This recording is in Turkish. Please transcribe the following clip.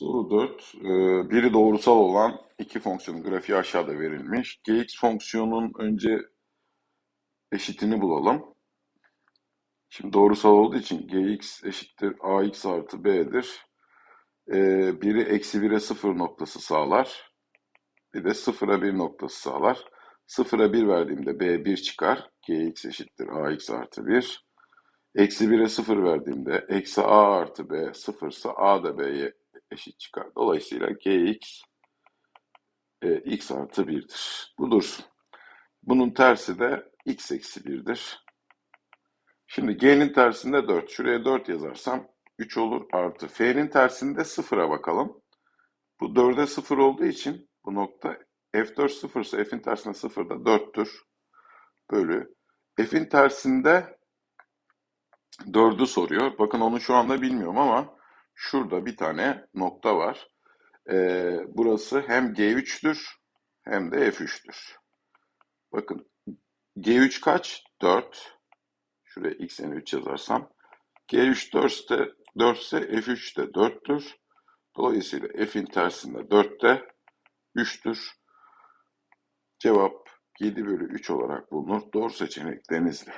Soru 4. Ee, biri doğrusal olan iki fonksiyonun grafiği aşağıda verilmiş. Gx fonksiyonunun önce eşitini bulalım. Şimdi doğrusal olduğu için gx eşittir ax artı b'dir. Ee, biri eksi 1'e 0 noktası sağlar. Bir de 0'a 1 noktası sağlar. 0'a 1 verdiğimde b 1 çıkar. gx eşittir ax artı 1. Eksi 1'e 0 verdiğimde eksi a artı b 0 ise a da b'ye eşit çıkar. Dolayısıyla gx e, x artı 1'dir. Bu dursun. Bunun tersi de x eksi 1'dir. Şimdi g'nin tersinde 4. Şuraya 4 yazarsam 3 olur artı. f'nin tersinde 0'a bakalım. Bu 4'e 0 olduğu için bu nokta f4 0 ise f'in tersinde 0 da 4'tür. Bölü. f'in tersinde 4'ü soruyor. Bakın onu şu anda bilmiyorum ama şurada bir tane nokta var. Ee, burası hem G3'tür hem de F3'tür. Bakın G3 kaç? 4. Şuraya x n 3 yazarsam. G3 4 ise, 4 ise F3 de 4'tür. Dolayısıyla F'in tersinde 4 de 3'tür. Cevap 7 bölü 3 olarak bulunur. Doğru seçenek Denizli.